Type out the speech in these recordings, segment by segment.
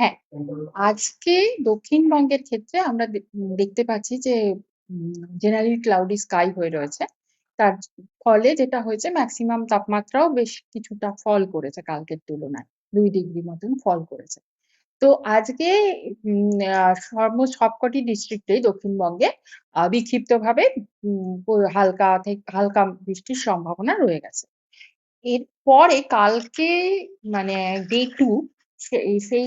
হ্যাঁ, আজকে দক্ষিণবঙ্গের ক্ষেত্রে আমরা দে দেখতে পাচ্ছি যে উম জেনারেলি ক্লাউডি স্কাই হয়ে রয়েছে। তার ফলে যেটা হয়েছে ম্যাক্সিমাম তাপমাত্রাও বেশ কিছুটা ফল করেছে কালকের তুলনায়। ২ ডিগ্রি মতন ফল করেছে। তো আজকে উম আ সর্ব সবকটি ডিস্ট্রিক্টেই দক্ষিণবঙ্গে আ বিক্ষিপ্তভাবে উম হালকা থেক হালকা বৃষ্টির সম্ভাবনা রয়ে গেছে। এরপরে কালকে মানে ডে 2 সেই সেই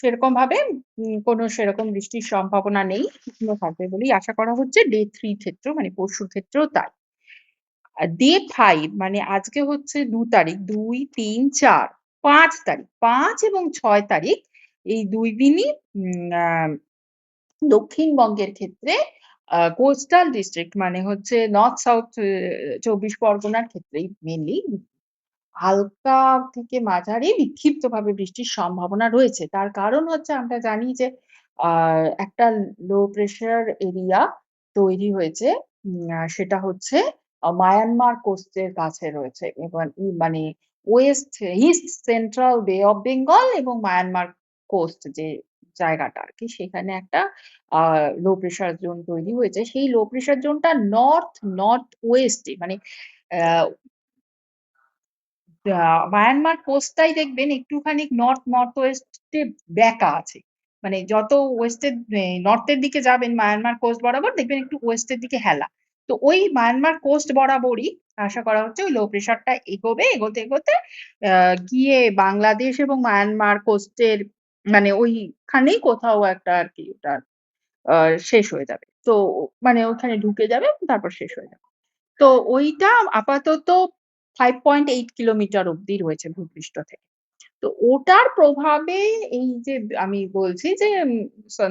সেরকমভাবে উম কোনো সেরকম বৃষ্টির সম্ভাবনা নেই। শুকনো থাকবে বলেই আশা করা হচ্ছে। ডে থ্রি ক্ষেত্রেও মানে পরশুর ক্ষেত্রেও তাই। ডে ফাইভ মানে আজকে হচ্ছে দু তারিখ, ২, ৩, ৪, ৫ তারিখ। পাঁচ এবং ছয় তারিখ এই দুই দিনই দক্ষিণবঙ্গের ক্ষেত্রে কোস্টাল ডিস্ট্রিক্ট মানে হচ্ছে নর্থ সাউথ চব্বিশ পরগনার ক্ষেত্রেই মেইনলি হালকা থেকে মাঝারি বিক্ষিপ্তভাবে বৃষ্টির সম্ভাবনা রয়েছে। তার কারণ হচ্ছে আমরা জানি যে আ একটা লো প্রেশার এরিয়া তৈরি হয়েছে। সেটা হচ্ছে মায়ানমার কোস্টের কাছে রয়েছে। এবার ই মানে west east central bay of Bengal এবং মায়ানমার কোস্ট যে জায়গাটা আর কি সেখানে একটা লো প্রেশার জোন তৈরি হয়েছে। সেই লো প্রেশার জোনটা নর্থ, নর্থ ওয়েস্ট মানে মায়ানমার কোস্টটাই দেখবেন একটুখানি নর্থ, নর্থ ওয়েস্ট ব্যাকা আছে। মানে যত ওয়েস্ট এর এ নর্থ দিকে যাবেন মায়ানমার কোস্ট বরাবর দেখবেন একটু ওয়েস্টের দিকে হেলা। তো ওই মায়ানমার কোস্ট বরাবরই আশা করা হচ্ছে ওই লো প্রেশারটা এগোবে। এগোতে, এগোতে গিয়ে বাংলাদেশ এবং মায়ানমার কোস্টের মানে ওইখানেই কোথাও একটা আরকি ওটা আ শেষ হয়ে যাবে। তো মানে ওখানে ঢুকে যাবে তারপর শেষ হয়ে যাবে। তো ওইটা আপাতত 5.8 কিলোমিটার অব্দি রয়েছে ভূপৃষ্ঠ থেকে। তো ওটার প্রভাবে এই যে আমি বলছি যে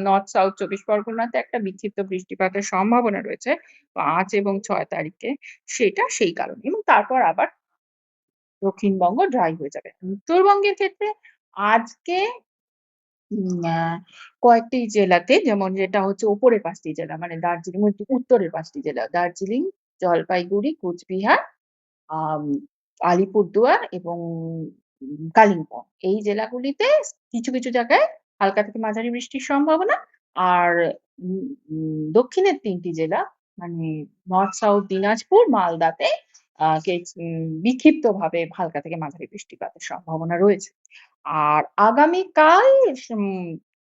নর্থ সাউথ ২৪ পরগনাতে একটা বিক্ষিপ্ত বৃষ্টিপাতের সম্ভাবনা রয়েছে পাঁচ এবং ছয় তারিখে। সেটা সেই কারণে এবং তারপর আবার দক্ষিণবঙ্গ ড্রাই হয়ে যাবে। উত্তরবঙ্গের ক্ষেত্রে আজকে কয়েকটি জেলাতে যেমন যেটা হচ্ছে উপরের পাঁচটি জেলা মানে দার্জিলিং উত্তরের পাঁচটি জেলা। দার্জিলিং, জলপাইগুড়ি, কোচবিহার, আলিপুরদুয়ার এবং কালিম্পং। এই জেলাগুলিতে কিছু, কিছু জায়গায় হালকা থেকে মাঝারি বৃষ্টির সম্ভাবনা। আর দক্ষিণের তিনটি জেলা মানে নর্থ সাউথ দিনাজপুর, মালদাতে উম বিক্ষিপ্তভাবে হালকা থেকে মাঝারি বৃষ্টিপাতের সম্ভাবনা রয়েছে। আর আগামীকাল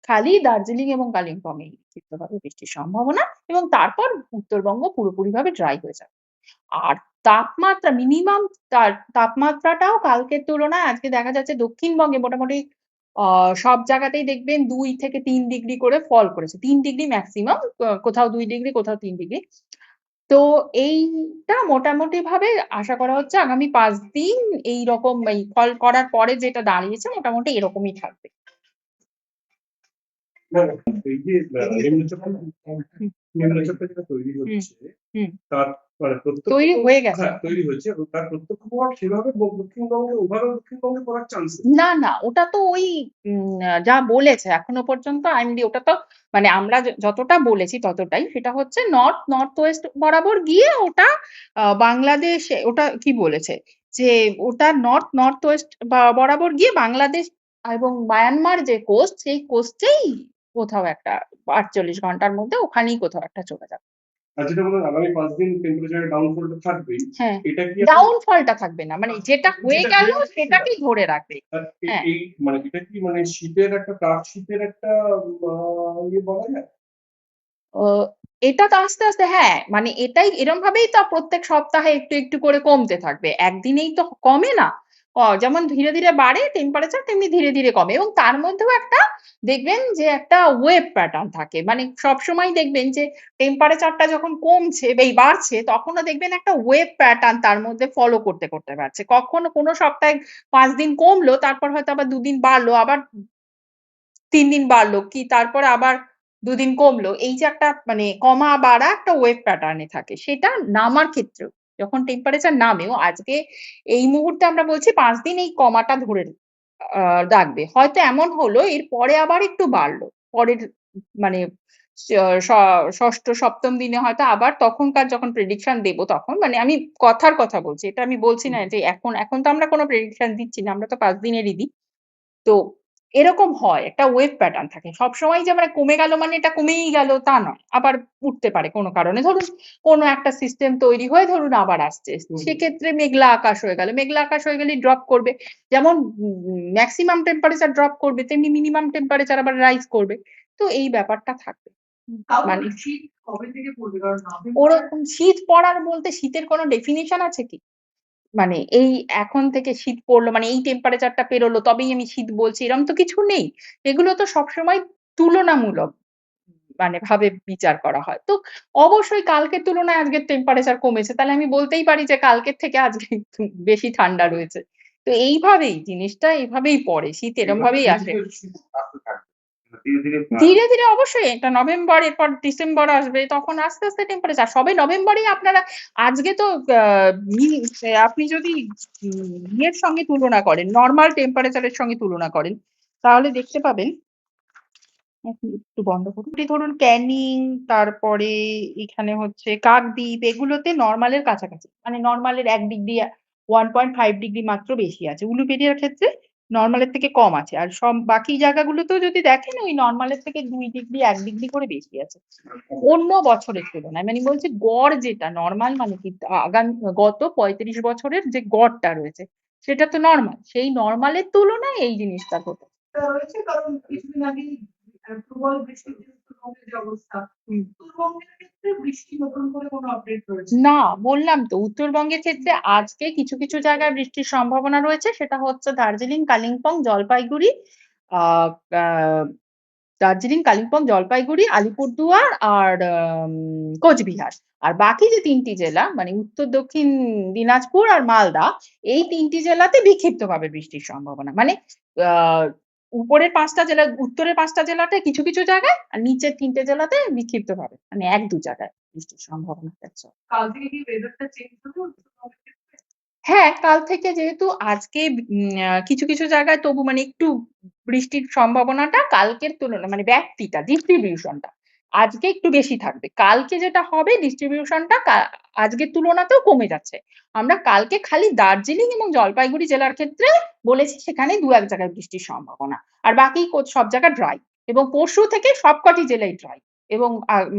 খালি দার্জিলিং এবং কালিম্পং এই বিক্ষিপ্তভাবে বৃষ্টির সম্ভাবনা এবং তারপর উত্তরবঙ্গ পুরোপুরিভাবে ড্রাই হয়ে যাবে। আর তাপমাত্রা মিনিমাম তার তাপমাত্রাটাও কালকের তুলনায় আজকে দেখা যাচ্ছে দক্ষিণবঙ্গে মোটামুটি সব জায়গাতেই দেখবেন দুই থেকে তিন ডিগ্রি করে ফল করেছে। তিন ডিগ্রি ম্যাক্সিমাম কোথাও দুই ডিগ্রি, কোথাও তিন ডিগ্রি। তো এইটা মোটামুটি ভাবে আশা করা হচ্ছে আগামী পাঁচ দিন এই রকম এই ফল করার পরে যেটা দাঁড়িয়েছে মোটামুটি এরকমই থাকবে। না, না, এই যে নিম্নচাপটা যেটা তৈরি হচ্ছে তার মানে তৈরি হয়ে গেছে। হ্যাঁ, তৈরি হয়েছে এবং তার প্রত্যক্ষ প্রভাব সেভাবে দক্ষিণবঙ্গে ওভারঅল দক্ষিণবঙ্গে পড়ার চান্স না, না ওটা তো ওই যা বলেছে এখনও পর্যন্ত আইএমডি ওটা তো মানে আমরা যতটা বলেছি ততটাই। সেটা হচ্ছে নর্থ, নর্থ ওয়েস্ট বরাবর গিয়ে ওটা বাংলাদেশ ওটা কি বলেছে? যে ওটা নর্থ, নর্থ ওয়েস্ট বা বরাবর গিয়ে বাংলাদেশ এবং মায়ানমার যে কোস্ট সেই কোস্টেই কোথাও একটা ৪৮ ঘণ্টার মধ্যে ওখানেই কোথাও একটা চলে যাবে। আর যেটা বললেন আগামী ৫ দিন টেম্পারেচার এর ডাউনফল টা থাকবেই। হ্যাঁ। এটা কি আপনার ডাউনফল টা থাকবে না। মানে যেটা হয়ে গেল গেছে সেটা। সেটাকেই ধরে রাখবে। হ্যাঁ। এই মানে এটা কি মানে শীতের একটা শীতের একটা ইয়ে বলা যায়? এটা তো আস্তে, আস্তে হ্যাঁ, মানে এটাই এরমভাবেই তো প্রত্যেক সপ্তাহে একটু, একটু করে কমতে থাকবে। একদিনেই তো কমে না। যেমন ধীরে, ধীরে বাড়ে টেম্পারেচার তেমনি ধীরে, ধীরে কমে এবং তার মধ্যেও একটা দেখবেন যে একটা ওয়েভ প্যাটার্ন থাকে। মানে সবসময় দেখবেন যে টেম্পারেচারটা যখন কমছে এই বাড়ছে তখনও দেখবেন একটা ওয়েভ প্যাটার্ন তার মধ্যে ফলো করতে, করতে বাড়ছে। কখনো কোনো সপ্তাহে পাঁচ দিন কমলো তারপর হয়তো আবার দুদিন বাড়লো আবার তিন দিন বাড়লো কি তারপর আবার দুদিন কমলো। এই যে একটা মানে কমা বাড়া একটা ওয়েভ প্যাটার্ন থাকে। সেটা নামার ক্ষেত্রেও যখন টেম্পারেচার নামেও আজকে এই মুহূর্তে আমরা বলছি পাঁচ দিন এই কমাটা ধরে রাখবে। হয়তো এমন হলো এর পরে আবার একটু বাড়লো। পরের মানে ষষ্ঠ সপ্তম দিনে হয়তো আবার তখনকার যখন প্রেডিকশন দেব তখন মানে আমি কথার কথা বলছি। এটা আমি বলছি না যে এখন, এখন তো আমরা কোনো প্রেডিকশন দিচ্ছি না। আমরা তো পাঁচ দিনেরই দিই। তো এরকম হয় একটা ওয়েভ প্যাটার্ন থাকে। সবসময় যে মানে কমে গেল মানে এটা কমেই গেল তা নয় আবার উঠতে পারে কোনো কারণে। ধরুন কোনো একটা সিস্টেম তৈরি হয়ে ধরুন আবার আসছে সেক্ষেত্রে মেঘলা আকাশ হয়ে গেল মেঘলা আকাশ হয়ে গেলে ড্রপ করবে। যেমন ম্যাক্সিমাম টেম্পারেচার ড্রপ করবে তেমনি মিনিমাম টেম্পারেচার আবার রাইজ করবে। তো এই ব্যাপারটা থাকবে। মানে ওরকম শীত পড়ার বলতে শীতের কোনো ডেফিনেশন আছে কি? মানে এই এখন থেকে শীত পড়ল মানে এই টেম্পারেচারটা পেরোলো তবেই আমি শীত বলছি এরকম তো কিছু নেই। এগুলো তো সবসময় তুলনামূলক মানে ভাবে বিচার করা হয়। তো অবশ্যই কালকের তুলনায় আজকের টেম্পারেচার কমেছে। তাহলে আমি বলতেই পারি যে কালকের থেকে আজকে বেশি ঠান্ডা রয়েছে। তো এইভাবেই জিনিসটা এইভাবেই পড়ে শীত এরম ভাবেই আসে। ধীরে ধীরে অবশ্যই এটা নভেম্বর, এরপর ডিসেম্বর আসবে, তখন আস্তে আস্তে টেম্পারেচার সবে নভেম্বরেই আপনারা, আজকে তো আপনি যদি ইয়ের সঙ্গে তুলনা করেন নর্মাল টেম্পারেচারের সঙ্গে তুলনা করেন, তাহলে দেখতে পাবেন একটু বন্ধ করুন। ধরুন ক্যানিং, তারপরে এখানে হচ্ছে কাকদ্বীপ, এগুলোতে নর্মালের কাছাকাছি মানে নর্মালের এক degree one point five degree মাত্র বেশি আছে। উলুবেরিয়ার ক্ষেত্রে নর্মালের থেকে কম আছে। আর সব বাকি জায়গাগুলোতেও যদি দেখেন, ওই নর্মালের থেকে দুই ডিগ্রি এক ডিগ্রি করে বেশি আছে। অন্য বছরের তুলনায় মানে বলছি গড় যেটা নর্মাল মানে কি, আগামী, গত পঁয়ত্রিশ বছরের যে গড়টা রয়েছে, সেটা তো নর্মাল সেই নর্মালের তুলনায় এই জিনিসটা ঘটে। কারণ কিছুদিন আগে প্রবল উত্তরবঙ্গের অবস্থা। উত্তরবঙ্গের ক্ষেত্রে বৃষ্টি নতুন করে কোনো আপডেট রয়েছে? না বললাম তো উত্তরবঙ্গের ক্ষেত্রে আজকে কিছু কিছু জায়গায় বৃষ্টির সম্ভাবনা রয়েছে। সেটা হচ্ছে দার্জিলিং কালিম্পং জলপাইগুড়ি দার্জিলিং কালিম্পং জলপাইগুড়ি আলিপুরদুয়ার আর কোচবিহার। আর বাকি যে তিনটি জেলা মানে উত্তর দক্ষিণ দিনাজপুর আর মালদা এই তিনটি জেলাতে বিক্ষিপ্তভাবে বৃষ্টির সম্ভাবনা। মানে আহ উপরের পাঁচটা জেলা উত্তরের পাঁচটা জেলাতে কিছু কিছু জায়গায় আর নিচের তিনটে জেলাতে বিক্ষিপ্ত বিক্ষিপ্তভাবে মানে এক দু জায়গায় বৃষ্টির সম্ভাবনা? হ্যাঁ কাল থেকে যেহেতু আজকে কিছু কিছু জায়গায় তবু মানে একটু বৃষ্টির সম্ভাবনাটা কালকের তুলনায় মানে ব্যাপ্তিটা ডিস্ট্রিবিউশনটা আজকে একটু বেশি থাকবে। কালকে যেটা হবে ডিস্ট্রিবিউশনটা আজকের তুলনাতেও কমে যাচ্ছে। আমরা কালকে খালি দার্জিলিং এবং জলপাইগুড়ি জেলার ক্ষেত্রে বলেছি, সেখানে দু এক জায়গায় বৃষ্টির সম্ভাবনা। আর বাকি সব জায়গা ড্রাই এবং পরশু থেকে সবকটি জেলায় ড্রাই এবং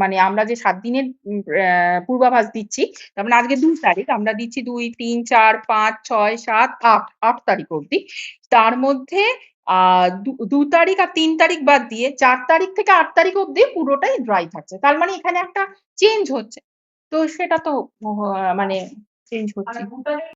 মানে আমরা যে সাত দিনের পূর্বাভাস দিচ্ছি, তার মানে আজকে দুই তারিখ, আমরা দিচ্ছি দুই, তিন, চার, পাঁচ, ছয়, সাত, আট আট তারিখ অবধি। তার মধ্যে দু- তারিখ আর তিন তারিখ বাদ দিয়ে চার তারিখ থেকে আট তারিখ অব্দি পুরোটাই ড্রাই থাকছে। তার মানে এখানে একটা চেঞ্জ হচ্ছে। তো সেটা তো মানে চেঞ্জ হচ্ছে। ভুটানের